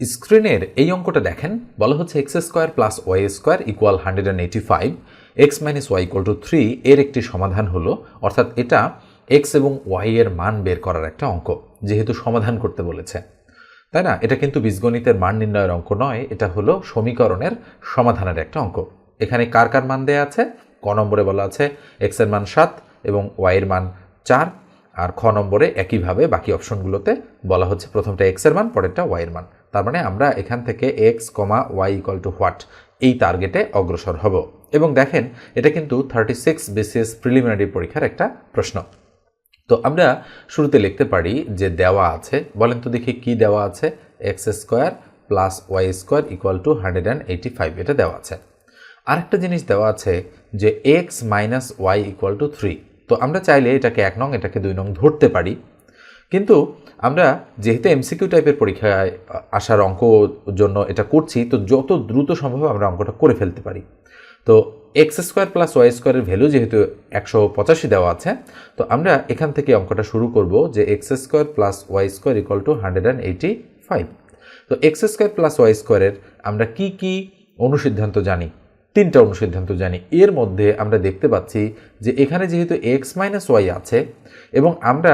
স্ক্রিনের এই অঙ্কটা দেখেন, বলা হচ্ছে x square plus y square equal hundred and eighty five x minus y equal to three এর একটি সমাধান হলো, অর্থাৎ এটা এক্স এবং ওয়াই এর মান বের করার একটা অঙ্ক, যেহেতু সমাধান করতে বলেছে। তাই না? এটা কিন্তু বীজগণিতের মান নির্ণয়ের অঙ্ক নয়, এটা হলো সমীকরণের সমাধানের একটা অঙ্ক। এখানে কার কার মান দেয়া আছে? ক নম্বরে বলা আছে এক্সের মান সাত এবং ওয়াই এর মান চার, আর খ নম্বরে একইভাবে বাকি অপশনগুলোতে বলা হচ্ছে প্রথমটা এক্সের মান, পরেরটা ওয়াই এর মান। তার মানে আমরা এখান থেকে x comma y equal to what এই টার্গেটে অগ্রসর হব। এবং দেখেন, এটা কিন্তু থার্টি সিক্স বিসিএস প্রিলিমিনারি পরীক্ষার একটা প্রশ্ন। তো আমরা শুরুতে লিখতে পারি যে দেওয়া আছে, বলেন তো দেখি কি দেওয়া আছে? X square plus y square equal to hundred and eighty five এটা দেওয়া আছে। আরেকটা জিনিস দেওয়া আছে যে x minus y equal to three তো আমরা চাইলে এটাকে এক নং, এটাকে দুই নং ধরতে পারি। কিন্তু আমরা যেহেতু এমসিকিউ টাইপের পরীক্ষায় আসার অঙ্ক জন্য এটা করছি, তো যত দ্রুত সম্ভব আমরা অঙ্কটা করে ফেলতে পারি। তো এক্স স্কোয়ার প্লাস ওয়াই স্কোয়ারের ভ্যালু যেহেতু একশো পঁচাশি দেওয়া আছে, তো আমরা এখান থেকে অঙ্কটা শুরু করব যে x square plus y square equal to hundred and eighty five তো এক্স স্কোয়ার প্লাস ওয়াই স্কোয়ারের আমরা কি কি অনুসিদ্ধান্ত জানি? তিনটা অনুসিদ্ধান্ত জানি। এর মধ্যে আমরা দেখতে পাচ্ছি যে এখানে যেহেতু এক্স মাইনাস ওয়াই আছে, এবং আমরা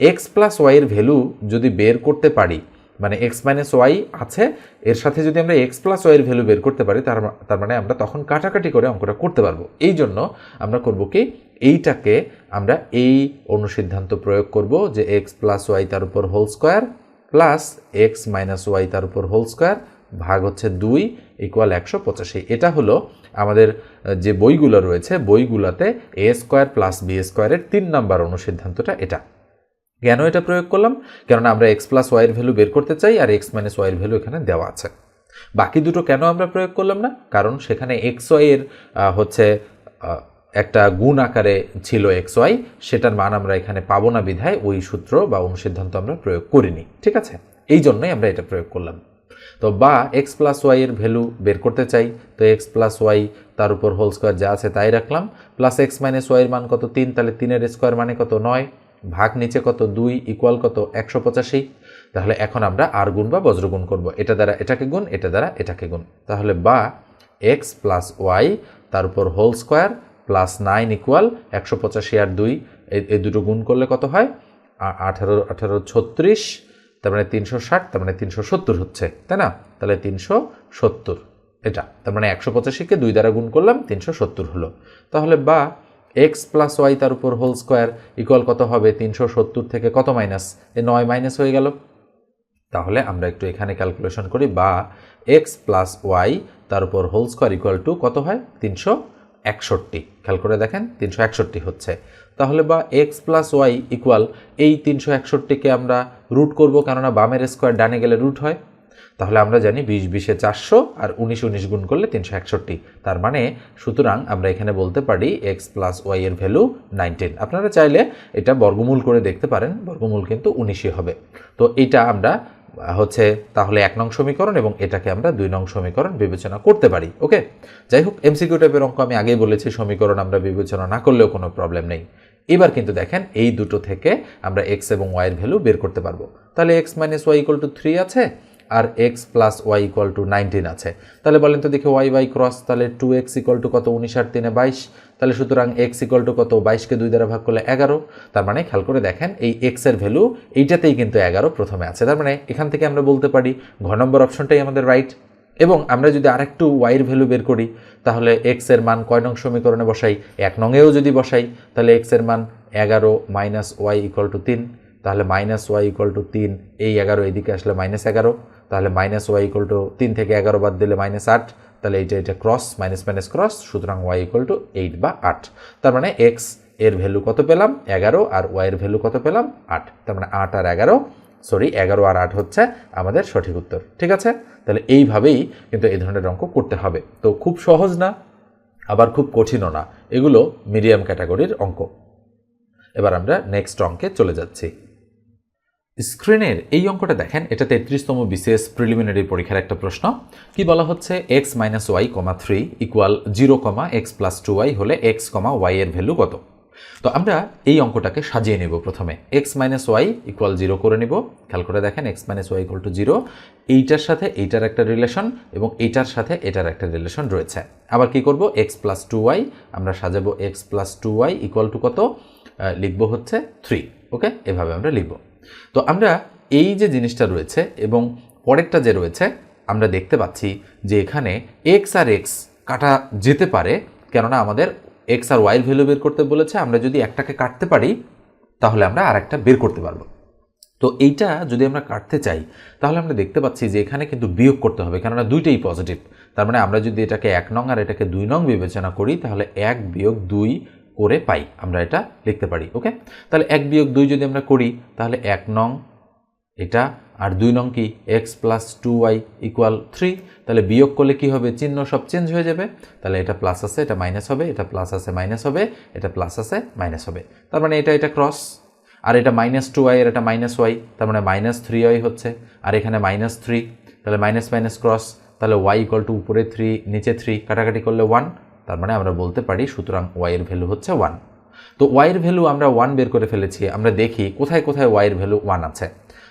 এক্স প্লাস ওয়াইয়ের ভ্যালু যদি বের করতে পারি মানে এক্স মাইনাস ওয়াই আছে, এর সাথে যদি আমরা এক্স প্লাস ওয়াইয়ের ভ্যালু বের করতে পারি, তার তার মানে আমরা তখন কাটাকাটি করে অঙ্কটা করতে পারব। এই জন্য আমরা করব কি, এইটাকে আমরা এই অনুসিদ্ধান্ত প্রয়োগ করব যে এক্স প্লাস ওয়াই তার উপর whole square plus x minus y তার উপর হোল স্কোয়ার ভাগ হচ্ছে দুই ইকুয়াল একশো পঁচাশি। এটা হলো আমাদের যে বইগুলো রয়েছে, বইগুলোতে এ স্কোয়ার প্লাস বি স্কোয়ারের তিন নাম্বার অনুসিদ্ধান্তটা এটা। কেন এটা প্রয়োগ করলাম? কেননা আমরা এক্স প্লাস ওয়াইয়ের ভ্যালু বের করতে চাই আর এক্স মাইনাস ওয়াইয়ের ভ্যালু এখানে দেওয়া আছে। বাকি দুটো কেন আমরা প্রয়োগ করলাম না? কারণ সেখানে এক্স ওয়াইয়ের হচ্ছে একটা গুণ আকারে ছিল এক্স ওয়াই সেটার মান আমরা এখানে পাবো না বিধায় ওই সূত্র বা অনুসিদ্ধান্ত আমরা প্রয়োগ করিনি, ঠিক আছে? এই জন্যই আমরা এটা প্রয়োগ করলাম। তো বা এক্স প্লাস ওয়াই এর ভ্যালু বের করতে চাই, তো এক্স প্লাস ওয়াই তার উপর হোল স্কোয়ার যা আছে তাই রাখলাম প্লাস এক্স মাইনাস ওয়াইয়ের মান কত তিন, তাহলে তিনের স্কোয়ার মানে কত নয়? ভাগ নিচে কত দুই ইকুয়াল কত একশো পঁচাশি? তাহলে এখন আমরা আর গুণ বা বজ্রগুণ করব। এটা দ্বারা এটাকে গুণ, এটা দ্বারা এটাকে গুণ। তাহলে বা এক্স প্লাস ওয়াই তার উপর whole square plus nine equal একশো পঁচাশি আর দুই এই দুটো গুণ করলে কত হয়? আঠারো আঠারো ছত্রিশ, তার মানে তিনশো ষাট, তার মানে তিনশো সত্তর হচ্ছে, তাই না? তাহলে তিনশো সত্তর। এটা, তার মানে একশো পঁচাশিকে দুই দ্বারা গুণ করলাম, তিনশো সত্তর হলো। তাহলে বা এক্স প্লাস ওয়াই তার উপর হোল স্কোয়ার ইকুয়াল কত হবে? তিনশো সত্তর থেকে কত মাইনাস এ নয় মাইনাস হয়ে গেল। তাহলে আমরা একটু এখানে ক্যালকুলেশন করি, বা এক্স প্লাস ওয়াই তার উপর হোল স্কোয়ার ইকুয়াল টু কত হয়? তিনশো একষট্টি। খেয়াল করে দেখেন, তিনশো একষট্টি হচ্ছে। তাহলে বা এক্স প্লাস ওয়াই ইকুয়াল এই তিনশো একষট্টিকে আমরা রুট করব কেননা বামের স্কোয়ার ডানে গেলে রুট হয়। তাহলে আমরা জানি বিশ, বিশে চারশো আর উনিশ উনিশ গুণ করলে তিনশো একষট্টি। তার মানে সুতরাং আমরা এখানে বলতে পারি এক্স প্লাস ওয়াই এর ভ্যালু নাইনটিন আপনারা চাইলে এটা বর্গমূল করে দেখতে পারেন, বর্গমূল কিন্তু উনিশই হবে। তো এটা আমরা হচ্ছে তাহলে এক নং সমীকরণ এবং এটাকে আমরা দুই নং সমীকরণ বিবেচনা করতে পারি, ওকে? যাই হোক এমসিকিউ টাইপের অঙ্ক আমি আগেই বলেছি, সমীকরণ আমরা বিবেচনা না করলেও কোনো প্রবলেম নেই। এবার কিন্তু দেখেন এই দুটো থেকে আমরা এক্স এবং ওয়াইয়ের ভ্যালু বের করতে পারব। তাহলে x minus y equal to three আছে। আর x plus y equal to nineteen আছে। তাহলে বলেন তো দেখি ওয়াই বাই ক্রস তাহলে টু এক্স ইকুয়াল টু কত? উনিশ আর তিনে বাইশ। তাহলে সুতরাং এক্স ইকুয়াল টু কত? বাইশকে দুই দ্বারা ভাগ করলে এগারো। তার মানে খেয়াল করে দেখেন এই এক্সের ভ্যালু এইটাতেই কিন্তু এগারো প্রথমে আছে। তার মানে এখান থেকে আমরা বলতে পারি ঘ নম্বর অপশনটাই আমাদের রাইট এবং আমরা যদি আরেকটু ওয়াইয়ের ভ্যালু বের করি, তাহলে এক্সের মান কয় নং সমীকরণে বসাই? এক নংয়েও যদি বসাই, তাহলে এক্সের মান এগারো মাইনাস ওয়াই ইকুয়াল টু তিন। তাহলে মাইনাস ওয়াই ইকুয়াল টু তিন, এই এগারো এদিকে আসলে মাইনাস এগারো। তাহলে মাইনাস ওয়াই ইকুয়াল টু তিন থেকে এগারো বাদ দিলে মাইনাস আট, তাহলে এইটা এটা ক্রস মাইনাস মাইনাস ক্রস সুতরাং ওয়াই ইকুয়াল টু এইট বা আট। তার মানে এক্সের ভ্যালু কত পেলাম? এগারো, আর ওয়াই এর ভ্যালু কত পেলাম? আট। তার মানে আট আর এগারো সরি এগারো আর আট হচ্ছে আমাদের সঠিক উত্তর। ঠিক আছে? তাহলে এইভাবেই কিন্তু এই ধরনের অঙ্ক করতে হবে। তো খুব সহজ না, আবার খুব কঠিনও না। এগুলো মিডিয়াম ক্যাটাগরির অঙ্ক। এবার আমরা নেক্সট অঙ্কে চলে যাচ্ছি। স্ক্রিনের এই অঙ্কটা দেখেন, এটা তেত্রিশতম বিসিএস প্রিলিমিনারি পরীক্ষার একটা প্রশ্ন। কি বলা হচ্ছে? X minus y comma three equal zero comma x plus two y হলে এক্স কমা ওয়াই এর ভ্যালু কত? তো আমরা এই অঙ্কটাকে সাজিয়ে নেব প্রথমে। X minus y equal zero করে নেব। খেয়াল করে দেখেন x minus y equal to zero এইটার সাথে এইটার একটা রিলেশন এবং এইটার সাথে এটার একটা রিলেশন রয়েছে। আবার কি করব? এক্স প্লাস টু ওয়াই আমরা সাজাবো x plus two y equal to কত? লিখব হচ্ছে থ্রি ওকে এভাবে আমরা লিখব। তো আমরা এই যে জিনিসটা রয়েছে এবং পরেরটা যে রয়েছে, আমরা দেখতে পাচ্ছি যে এখানে এক্স আর এক্স কাটা যেতে পারে, কেননা আমাদের এক্স আর ওয়াইয়ের ভ্যালু বের করতে বলেছে। আমরা যদি একটাকে কাটতে পারি, তাহলে আমরা আর একটা বের করতে পারব। তো এইটা যদি আমরা কাটতে চাই, তাহলে আমরা দেখতে পাচ্ছি যে এখানে কিন্তু বিয়োগ করতে হবে, কেননা দুইটাই পজিটিভ তার মানে আমরা যদি এটাকে এক নং আর এটাকে দুই নং বিবেচনা করি, তাহলে এক বিয়োগ দুই করে পাই। আমরা এটা লিখতে পারি, ওকে? তাহলে এক বিয়োগ দুই যদি আমরা করি, তাহলে এক নং এটা, আর দুই নং কি? X plus two y equal three তাহলে বিয়োগ করলে কি হবে? চিহ্ন সব চেঞ্জ হয়ে যাবে। তাহলে এটা প্লাস আছে, এটা মাইনাস হবে, এটা প্লাস আছে মাইনাস হবে, এটা প্লাস আছে মাইনাস হবে। তার মানে এটা এটা ক্রস আর এটা মাইনাস টু ওয়াই আর এটা মাইনাস ওয়াই তার মানে মাইনাস থ্রি ওয়াই হচ্ছে। আর এখানে মাইনাস থ্রি তাহলে মাইনাস মাইনাস ক্রস তাহলে ওয়াই ইকুয়াল টু উপরে থ্রি নিচে থ্রি কাটাকাটি করলে ওয়ান তার মানে আমরা বলতে পারি সুতরাং ওয়াইয়ের ভ্যালু হচ্ছে ওয়ান তো ওয়াইয়ের ভ্যালু আমরা ওয়ান বের করে ফেলেছি, আমরা দেখি কোথায় কোথায় ওয়াইয়ের ভ্যালু ওয়ান আছে।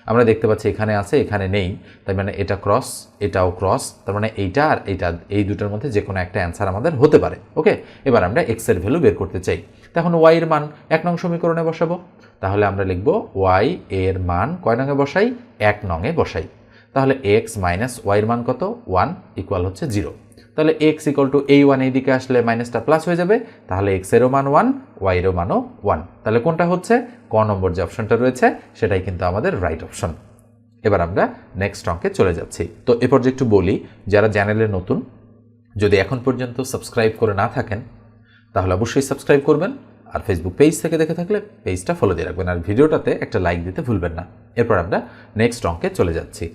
আমরা দেখতে পাচ্ছি এখানে আছে, এখানে নেই তাই মানে এটা ক্রস এটাও ক্রস তার মানে এইটা আর এইটা, এই দুটোর মধ্যে যে কোনো একটা অ্যান্সার আমাদের হতে পারে ওকে এবার আমরা এক্সের ভ্যালু বের করতে চাই। তখন ওয়াই এর মান এক নং সমীকরণে বসাবো। তাহলে আমরা লিখব ওয়াই এর মান কয় নঙে বসাই? এক নঙে বসাই। তাহলে এক্স মাইনাস ওয়াইয়ের মান কত? ওয়ান ইকুয়াল হচ্ছে জিরো তাহলে এক্স ইকুয়াল টু এই ওয়ান এইদিকে আসলে মাইনাসটা প্লাস হয়ে যাবে, তাহলে এক্সেরও মান ওয়ান ওয়াইয়েরও মানও ওয়ান তাহলে কোনটা হচ্ছে? ক নম্বর যে অপশনটা রয়েছে, সেটাই কিন্তু আমাদের রাইট অপশন এবার আমরা নেক্সট অঙ্কে চলে যাচ্ছি। তো এ পর্যায়ে একটু বলি, যারা চ্যানেলে নতুন, যদি এখন পর্যন্ত সাবস্ক্রাইব করে না থাকেন, তাহলে অবশ্যই সাবস্ক্রাইব করবেন, আর ফেসবুক পেজ থেকে দেখে থাকলে পেজটা ফলো দিয়ে রাখবেন। আর ভিডিওটাতে একটা লাইক দিতে ভুলবেন না। এরপর আমরা নেক্সট অঙ্কে চলে যাচ্ছি।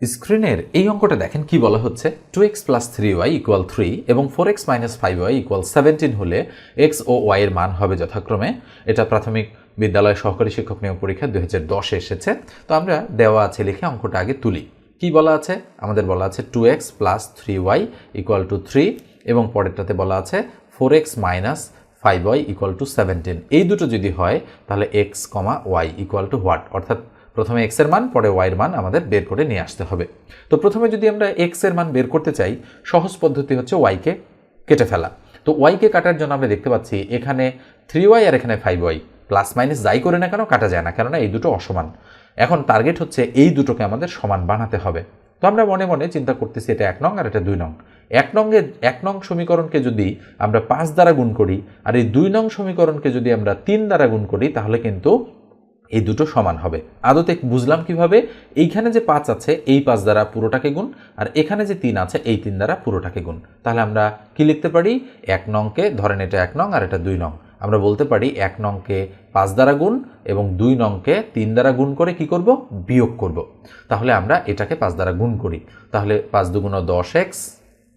স্ক্রিনের এই অঙ্কটা দেখেন কি বলা হচ্ছে? Two x plus three y equal three এবং four x minus five y equal seventeen হলে এক্স ও ওয়াই এর মান হবে যথাক্রমে। এটা প্রাথমিক বিদ্যালয় সহকারী শিক্ষক নিয়োগ পরীক্ষা দুই হাজার দশে এসেছে। তো আমরা দেওয়া আছে লিখে অঙ্কটা আগে তুলি। কি বলা আছে? আমাদের বলা আছে two x plus three y equal to three এবং পরেরটাতে বলা আছে four x minus five y equal to seventeen এই দুটো যদি হয়, তাহলে x comma y equal to what অর্থাৎ প্রথমে এক্সের মান, পরে ওয়াইয়ের মান আমাদের বের করে নিয়ে আসতে হবে। তো প্রথমে যদি আমরা এক্সের মান বের করতে চাই, সহজ পদ্ধতি হচ্ছে ওয়াইকে কেটে ফেলা। তো ওয়াইকে কাটার জন্য আমরা দেখতে পাচ্ছি এখানে থ্রি ওয়াই আর এখানে ফাইভ ওয়াই প্লাস মাইনাস যাই করে না কেন, কাটা যায় না, কেননা এই দুটো অসমান। এখন টার্গেট হচ্ছে এই দুটোকে আমাদের সমান বানাতে হবে। তো আমরা মনে মনে চিন্তা করতেছি, এটা এক নং আর এটা দুই নং। এক নঙ্গে এক নং সমীকরণকে যদি আমরা পাঁচ দ্বারা গুণ করি, আর এই দুই নং সমীকরণকে যদি আমরা তিন দ্বারা গুণ করি, তাহলে কিন্তু এই দুটো সমান হবে। আদতে বুঝলাম কীভাবে? এইখানে যে পাঁচ আছে, এই পাঁচ দ্বারা পুরোটাকে গুণ, আর এখানে যে তিন আছে, এই তিন দ্বারা পুরোটাকে গুণ। তাহলে আমরা কি লিখতে পারি? এক নংকে, ধরেন এটা এক নং, আর এটা দুই নং। আমরা বলতে পারি এক নংকে পাঁচ দ্বারা গুণ এবং দুই নংকে তিন দ্বারা গুণ করে কি করব? বিয়োগ করব। তাহলে আমরা এটাকে পাঁচ দ্বারা গুণ করি। তাহলে পাঁচ দুগুণ দশ এক্স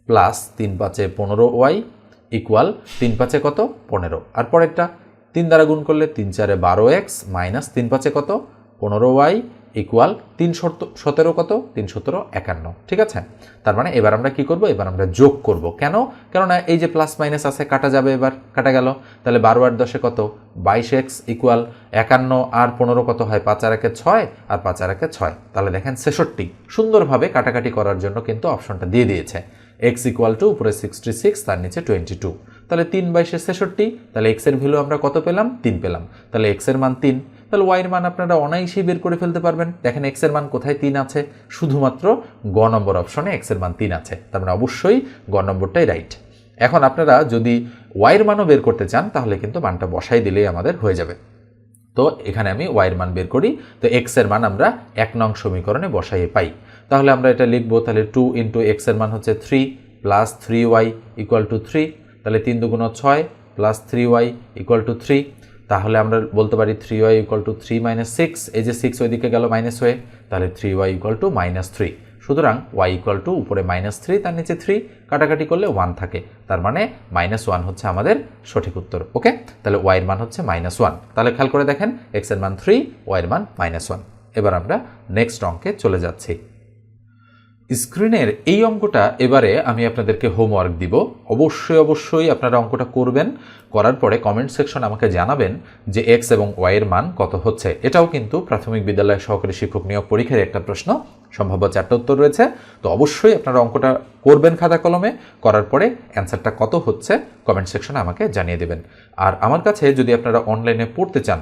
প্লাস তিন পাঁচে পনেরো ওয়াই ইকুয়াল তিন পাঁচে কত? পনেরো। আর পরেরটা? তিন দ্বারা গুণ করলে তিন চারে বারো এক্স মাইনাস তিন পাঁচে কত? পনেরো ওয়াই ইকুয়াল তিন সতেরো কত? তিন সতেরো একান্ন। ঠিক আছে? তার মানে এবার আমরা কি করব? এবার আমরা যোগ করব। কেন? কেননা এই যে প্লাস মাইনাস আছে, কাটা যাবে এবার, কাটা গেল। তাহলে বারো আর দশে কত? বাইশ এক্স ইকুয়াল একান্ন আর পনেরো কত হয়? পাঁচ আর একে ছয় আর পাঁচ আর একে ছয়। তাহলে দেখেন ছেষট্টি। সুন্দরভাবে কাটাকাটি করার জন্য কিন্তু অপশনটা দিয়ে দিয়েছে। এক্স ইকুয়াল টু উপরে সিক্সটি সিক্স তার নিচে টোয়েন্টি টু তাহলে তিন বাইশে ছেষট্টি, তাহলে এক্সের ভ্যালু আমরা কত পেলাম? তিন পেলাম। তাহলে এক্সের মান তিন। তাহলে ওয়াইয়ের মান আপনারা অনায়াসেই বের করে ফেলতে পারবেন। দেখেন এক্সের মান কোথায় তিন আছে? শুধুমাত্র গ নম্বর অপশনে এক্সের মান তিন আছে। তার মানে অবশ্যই গ নম্বরটাই রাইট এখন আপনারা যদি ওয়াইয়ের মানও বের করতে চান, তাহলে কিন্তু মানটা বসাই দিলেই আমাদের হয়ে যাবে। তো এখানে আমি ওয়াইয়ের মান বের করি। তো এক্সের মান আমরা এক নং সমীকরণে বসাইয়ে পাই। তাহলে আমরা এটা লিখব, তাহলে টু ইন্টু এক্সের মান হচ্ছে three plus three y equal to three তাহলে তিন দুগুণ ছয় plus three y equal to three তাহলে আমরা বলতে পারি three y equal to three minus six এই যে সিক্স ওইদিকে গেল মাইনাস হয়ে, তাহলে three y equal to minus three সুতরাং ওয়াই ইকুয়াল টু উপরে মাইনাস থ্রি তার নিচে থ্রি কাটাকাটি করলে ওয়ান থাকে, তার মানে মাইনাস ওয়ান হচ্ছে আমাদের সঠিক উত্তর ওকে তাহলে ওয়াইয়ের মান হচ্ছে মাইনাস ওয়ান তাহলে খেয়াল করে দেখেন এক্সের মান থ্রি ওয়াইয়ের মান মাইনাস ওয়ান এবার আমরা নেক্সট অঙ্কে চলে যাচ্ছি। স্ক্রিনের এই অঙ্কটা এবারে আমি আপনাদেরকে হোমওয়ার্ক দিব। অবশ্যই অবশ্যই আপনারা অঙ্কটা করবেন। করার পরে কমেন্ট সেকশন আমাকে জানাবেন যে এক্স এবং ওয়াই এর মান কত হচ্ছে। এটাও কিন্তু প্রাথমিক বিদ্যালয় সহকারী শিক্ষক নিয়োগ পরীক্ষার একটা প্রশ্ন। সম্ভাব্য চারটা উত্তর রয়েছে। তো অবশ্যই আপনারা অঙ্কটা করবেন খাতা কলমে। করার পরে অ্যান্সারটা কত হচ্ছে কমেন্ট সেকশনে আমাকে জানিয়ে দেবেন। আর আমার কাছে যদি আপনারা অনলাইনে পড়তে চান,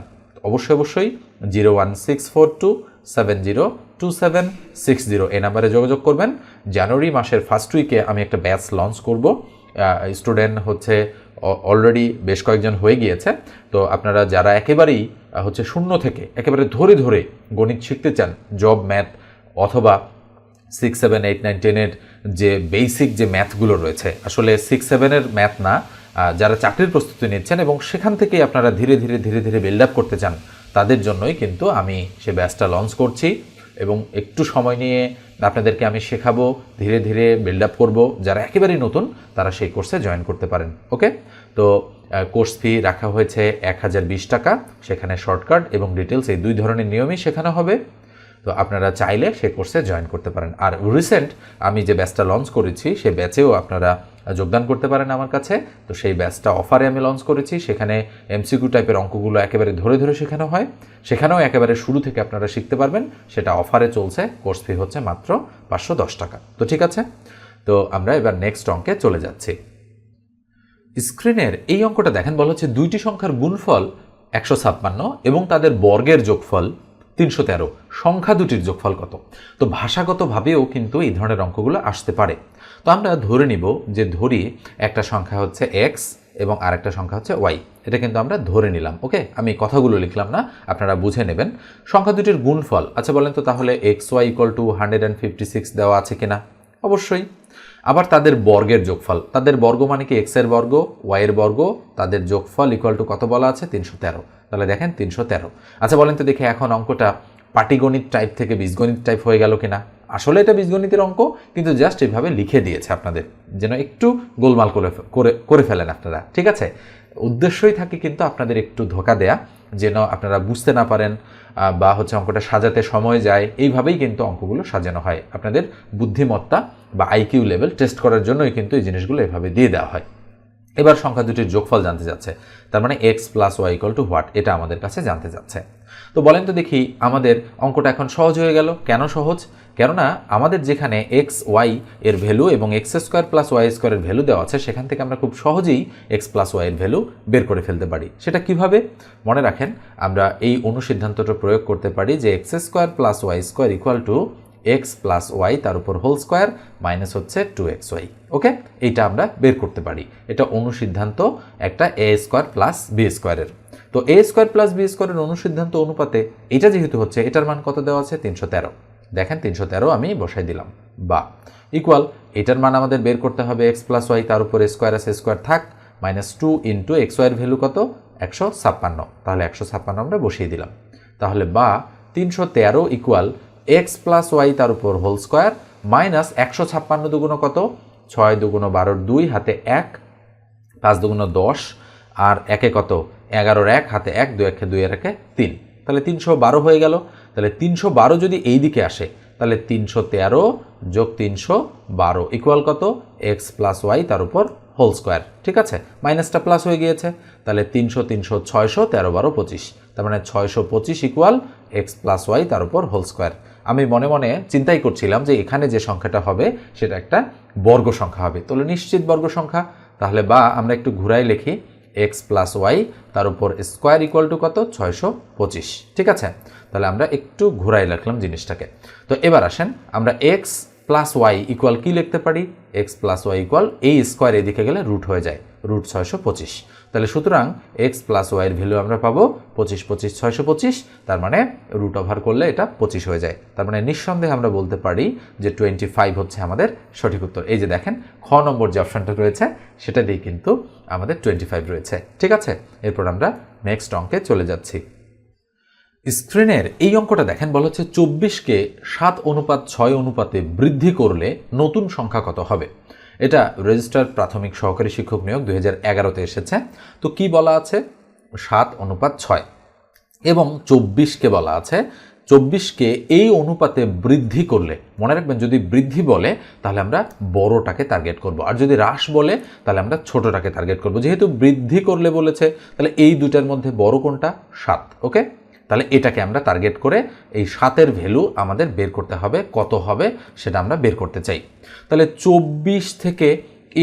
অবশ্যই অবশ্যই zero one six four two seven zero two seven six zero এই নাম্বারে যোগাযোগ করবেন। জানুয়ারি মাসের ফার্স্ট উইকে আমি একটা ব্যাচ লঞ্চ করব। স্টুডেন্ট হচ্ছে অলরেডি বেশ কয়েকজন হয়ে গিয়েছে। তো আপনারা যারা একেবারেই হচ্ছে শূন্য থেকে, একেবারে ধরে ধরে গণিত শিখতে চান জব ম্যাথ অথবা সিক্স সেভেন এইট নাইন টেনের যে বেসিক যে ম্যাথগুলো রয়েছে, আসলে সিক্স সেভেনের ম্যাথ না যারা চাকরির প্রস্তুতি নিচ্ছেন এবং সেখান থেকেই আপনারা ধীরে ধীরে ধীরে ধীরে বিল্ড আপ করতে চান, তাদের জন্যই কিন্তু আমি সে ব্যাচটা লঞ্চ করছি। এবং একটু সময় নিয়ে আপনাদেরকে আমি শেখাবো, ধীরে ধীরে বিল্ড আপ করব। যারা একেবারেই নতুন, তারা সেই কোর্সে জয়েন করতে পারেন ওকে তো কোর্স ফি রাখা হয়েছে এক হাজার বিশ টাকা, সেখানে শর্টকাট এবং ডিটেলস এই দুই ধরনের নিয়মই শেখানো হবে। তো আপনারা চাইলে সে কোর্সে জয়েন করতে পারেন। আর রিসেন্ট আমি যে ব্যাচটা লঞ্চ করেছি সেই ব্যাচেও আপনারা যোগদান করতে পারেন আমার কাছে। তো সেই ব্যাচটা অফারে আমি লঞ্চ করেছি। সেখানে এমসিকিউ টাইপের অঙ্কগুলো একেবারে ধরে ধরে শেখানো হয়। সেখানেও একেবারে শুরু থেকে আপনারা শিখতে পারবেন। সেটা অফারে চলছে। কোর্স ফি হচ্ছে মাত্র পাঁচশো দশ টাকা। তো ঠিক আছে? তো আমরা এবার নেক্সট অঙ্কে চলে যাচ্ছি। স্ক্রিনের এই অঙ্কটা দেখেন, বলা হচ্ছে দুইটি সংখ্যার গুণফল একশো ছাপ্পান্ন এবং তাদের বর্গের যোগফল তিনশো তেরো। সংখ্যা দুটির যোগফল কত? তো ভাষাগতভাবেও কিন্তু এই ধরনের অঙ্কগুলো আসতে পারে। তো আমরা ধরে নিব যে ধরি একটা সংখ্যা হচ্ছে এক্স এবং আরেকটা সংখ্যা হচ্ছে ওয়াই এটা কিন্তু আমরা ধরে নিলাম, ওকে? আমি কথাগুলো লিখলাম না, আপনারা বুঝে নেবেন। সংখ্যা দুটির গুণফল আচ্ছা বলেন তো তাহলে x y equal to hundred and fifty six দেওয়া আছে কিনা? অবশ্যই। আবার তাদের বর্গের যোগফল, তাদের বর্গ মানে কি? এক্সের বর্গ ওয়াই এর বর্গ, তাদের যোগফল ইকুয়াল টু কত বলা আছে? তিনশো তেরো। তাহলে দেখেন তিনশো তেরো। আচ্ছা বলেন তো দেখি এখন অঙ্কটা পাটিগণিত টাইপ থেকে বীজগণিত টাইপ হয়ে গেল কিনা? আসলে এটা বীজগণিতের অঙ্ক, কিন্তু জাস্ট এইভাবে লিখে দিয়েছে আপনাদের, যেন একটু গোলমাল করে করে ফেলেন আপনারা, ঠিক আছে? উদ্দেশ্যই থাকে কিন্তু আপনাদের একটু ধোকা দেয়া, যেন আপনারা বুঝতে না পারেন বা হচ্ছে অঙ্কটা সাজাতে সময় যায়, এইভাবেই কিন্তু অঙ্কগুলো সাজানো হয়। আপনাদের বুদ্ধিমত্তা বা আইকিউ লেভেল টেস্ট করার জন্যই কিন্তু এই জিনিসগুলো এভাবে দিয়ে দেওয়া হয়। এবার সংখ্যা দুটির যোগফল জানতে যাচ্ছে। তার মানে x plus y equal to what এটা আমাদের কাছে জানতে যাচ্ছে। তো বলেন তো দেখি, আমাদের অঙ্কটা এখন সহজ হয়ে গেল। কেন সহজ? কেননা আমাদের যেখানে এক্স ওয়াই এর ভ্যালু এবং এক্স স্কোয়ার প্লাস ওয়াই স্কোয়ারের ভ্যালু দেওয়া আছে, সেখান থেকে আমরা খুব সহজেই এক্স প্লাস ওয়াইয়ের ভ্যালু বের করে ফেলতে পারি। সেটা কীভাবে? মনে রাখেন, আমরা এই অনুসিদ্ধান্তটা প্রয়োগ করতে পারি যে x square plus y square equal to x plus y তার উপর হোল স্কোয়ার মাইনাস হচ্ছে টু এক্স ওয়াই ওকে এইটা আমরা বের করতে পারি। এটা অনুসিদ্ধান্ত একটা এ স্কোয়ার প্লাস বি স্কোয়ারের তো এ স্কোয়ার প্লাস বি স্কোয়ারের অনুসিদ্ধান্ত অনুপাতে এটা যেহেতু হচ্ছে, এটার মান কত দেওয়া আছে? তিনশো তেরো। দেখেন তিনশো তেরো আমি বসাই দিলাম। বা ইকুয়াল এটার মান আমাদের বের করতে হবে এক্স প্লাস ওয়াই তার উপর স্কোয়ার আছে স্কোয়ার থাক মাইনাস টু ইন্টু এক্স ওয়াইয়ের ভ্যালু কত? একশো ছাপ্পান্ন। তাহলে একশো ছাপ্পান্ন আমরা বসিয়ে দিলাম। তাহলে বা, তিনশো তেরো ইকুয়াল এক্স প্লাস ওয়াই তার উপর হোল স্কোয়ার মাইনাস একশো ছাপ্পান্ন দুগুণ কত? ছয় দুগুণ বারোর দুই, হাতে এক, পাঁচ দুগুণ দশ, আর একে কত? এগারোর এক, হাতে এক, দুই একে দুই একে তিন। তাহলে তিনশো বারো হয়ে গেল। তাহলে তিনশো বারো যদি এই দিকে আসে, তাহলে তিনশো তেরো যোগ তিনশো বারো ইকুয়াল কত? এক্স প্লাস ওয়াই তার উপর হোল স্কোয়ার ঠিক আছে? মাইনাসটা প্লাস হয়ে গিয়েছে। তাহলে তিনশো তিনশো, ছয়শো, তেরো বারো, পঁচিশ। তার মানে ছয়শো পঁচিশ ইকুয়াল এক্স প্লাস ওয়াই তার উপর হোল স্কোয়ার আমি মনে মনে চিন্তাই করছিলাম যে এখানে যে সংখ্যাটা হবে, সেটা একটা বর্গ সংখ্যা হবে। তাহলে নিশ্চিত বর্গ সংখ্যা। তাহলে বা আমরা একটু ঘুরাই লিখি এক্স প্লাস ওয়াই তার উপর স্কোয়ার ইকুয়াল টু কত? ছয়শো পঁচিশ। ঠিক আছে? তাহলে আমরা একটু ঘুরাই রাখলাম জিনিসটাকে। তো এবার আসেন, আমরা এক্স প্লাস ওয়াই ইকুয়াল কী লিখতে পারি? এক্স প্লাস ওয়াই ইকুয়াল এই স্কোয়ার এদিকে গেলে রুট হয়ে যায় রুট ছয়শো পঁচিশ। তাহলে সুতরাং এক্স প্লাস ওয়াইয়ের ভ্যালু আমরা পাবো পঁচিশ পঁচিশ, ছয়শো পঁচিশ, তার মানে রুট ওভার করলে এটা পঁচিশ হয়ে যায়। তার মানে নিঃসন্দেহে আমরা বলতে পারি যে টোয়েন্টি ফাইভ হচ্ছে আমাদের সঠিক উত্তর। এই যে দেখেন, খ নম্বর যে অপশানটা রয়েছে, সেটা দিয়ে কিন্তু আমাদের টোয়েন্টি ফাইভ রয়েছে। ঠিক আছে? এরপর আমরা নেক্সট অঙ্কে চলে যাচ্ছি। স্ক্রিনের এই অঙ্কটা দেখেন, বলা হচ্ছে চব্বিশকে সাত অনুপাত ছয় অনুপাতে বৃদ্ধি করলে নতুন সংখ্যা কত হবে? এটা রেজিস্টার প্রাথমিক সহকারী শিক্ষক নিয়োগ দুই হাজার এগারোতে এসেছে। তো কি বলা আছে? সাত অনুপাত ছয়। এবং চব্বিশকে বলা আছে, চব্বিশকে এই অনুপাতে বৃদ্ধি করলে, মনে রাখবেন যদি বৃদ্ধি বলে, তাহলে আমরা বড়টাকে টার্গেট করব। আর যদি হ্রাস বলে, তাহলে আমরা ছোটটাকে টার্গেট করব। যেহেতু বৃদ্ধি করলে বলেছে, তাহলে এই দুটার মধ্যে বড় কোনটা? সাত ওকে তাহলে এটাকে আমরা টার্গেট করে এই সাতের ভ্যালু আমাদের বের করতে হবে, কত হবে সেটা আমরা বের করতে চাই। তাহলে চব্বিশ থেকে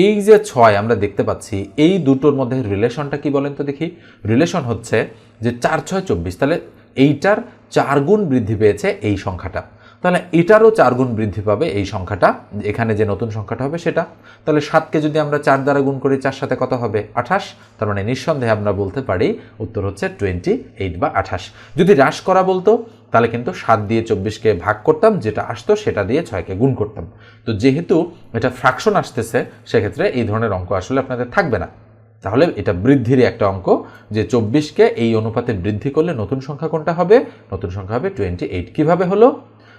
এই যে ছয় আমরা দেখতে পাচ্ছি, এই দুটোর মধ্যে রিলেশনটা কি বলেন তো দেখি? রিলেশন হচ্ছে যে চার ছয় চব্বিশ, তাহলে এইটার চার গুণ বৃদ্ধি পেয়েছে এই সংখ্যাটা। তাহলে এটারও চার গুণ বৃদ্ধি পাবে এই সংখ্যাটা, এখানে যে নতুন সংখ্যাটা হবে সেটা। তাহলে সাতকে যদি আমরা চার দ্বারা গুণ করি, চার সাথে কত হবে? আঠাশ। তার মানে নিঃসন্দেহে আমরা বলতে পারি উত্তর হচ্ছে টোয়েন্টি এইট বা আঠাশ। যদি হ্রাস করা বলতো, তাহলে কিন্তু সাত দিয়ে চব্বিশকে ভাগ করতাম, যেটা আসতো সেটা দিয়ে ছয়কে গুণ করতাম। তো যেহেতু এটা ফ্র্যাকশন আসতেছে, সেক্ষেত্রে এই ধরনের অঙ্ক আসলে আপনাদের থাকবে না। তাহলে এটা বৃদ্ধির একটা অঙ্ক, যে চব্বিশকে এই অনুপাতে বৃদ্ধি করলে নতুন সংখ্যা কোনটা হবে? নতুন সংখ্যা হবে টোয়েন্টি এইট। কীভাবে হলো?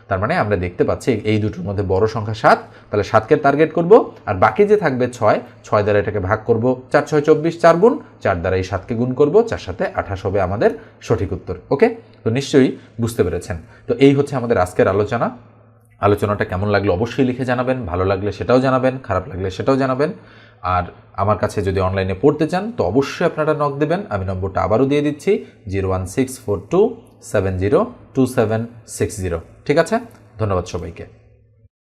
তার মানে আমরা দেখতে পাচ্ছি এই দুটোর মধ্যে বড় সংখ্যা সাত, তাহলে সাতকে টার্গেট করব, আর বাকি যে থাকবে ছয় ছয় দ্বারা এটাকে ভাগ করব, চার ছয় চব্বিশ, চার গুণ, চার দ্বারা এই সাতকে গুণ করব, চার সাথে আঠাশ হবে আমাদের সঠিক উত্তর, ওকে? তো নিশ্চয়ই বুঝতে পেরেছেন। তো এই হচ্ছে আমাদের আজকের আলোচনা। আলোচনাটা কেমন লাগল অবশ্যই লিখে জানাবেন, ভালো লাগলে সেটাও জানাবেন, খারাপ লাগলে সেটাও জানাবেন। আর আমার কাছে যদি অনলাইনে পড়তে চান, তো অবশ্যই আপনারা নক দেবেন। আমি নম্বরটা আবারও দিয়ে দিচ্ছি, zero one six four two seven zero two seven six zero. ঠিক আছে? ধন্যবাদ সবাইকে।